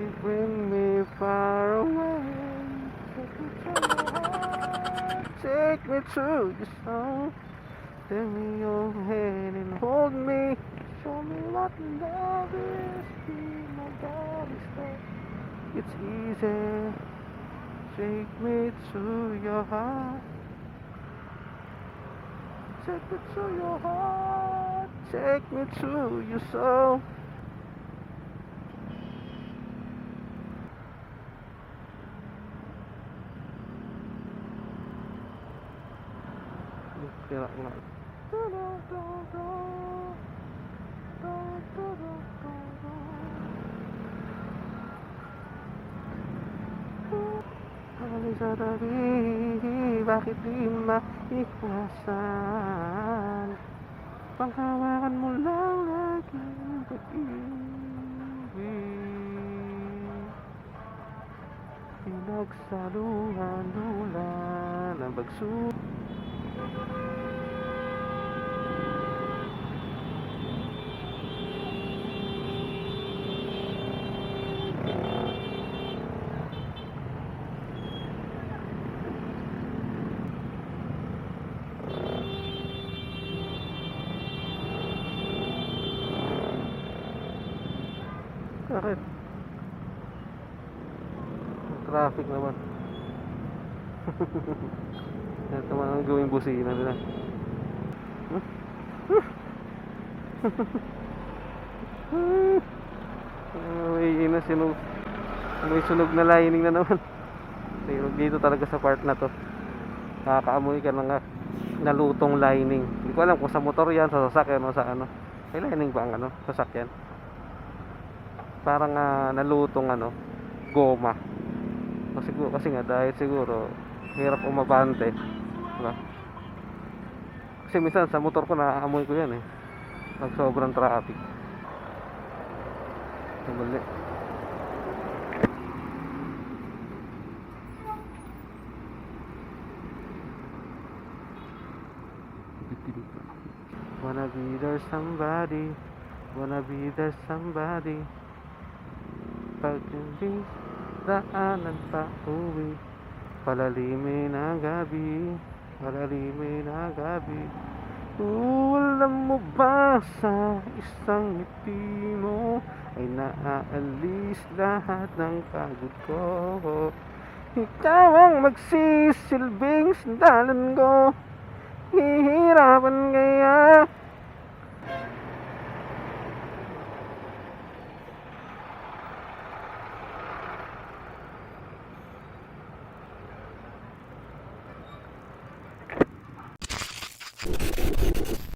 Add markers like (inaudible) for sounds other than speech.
You bring me far away. Take me to your soul. Take me your hand and hold me. Show me what love is. Be my darling star. It's easy. Take me to your heart. Take me to your heart. Take me to your soul. Kira nga. Kali sa tabi, bakit di maiwasan? Panghawakan mo lang aking pag-ibig Pinagsaluhan-lulan ang bagsu Bakit? Traffic naman. (laughs) Ito man ang gawing busina nila. (laughs) May ina sinu may sunog na lining na naman. Pero dito talaga sa part na to. Nakakaamoy ka ng ah, nalutong lining. Hindi ko alam kung sa motor yan, sa sasakyan o sa ano. May lining ba ang ano, sasakyan? Parang ah, nalutong ano, goma. Siguro, kasi nga dahil siguro hirap umabante. Diba? Kasi minsan sa motor ko naaamoy ko yan eh. Pag sobrang traffic. Mali. Wanna be there somebody Wanna be there somebody Pag hindi daanan pa uwi Palalimin ang gabi Palalimin ang gabi Oo, alam mo ba sa isang ngiti mo Ay naaalis lahat ng pagod ko. Ikaw ang magsisilbing sandalan ko Hihirapan kaya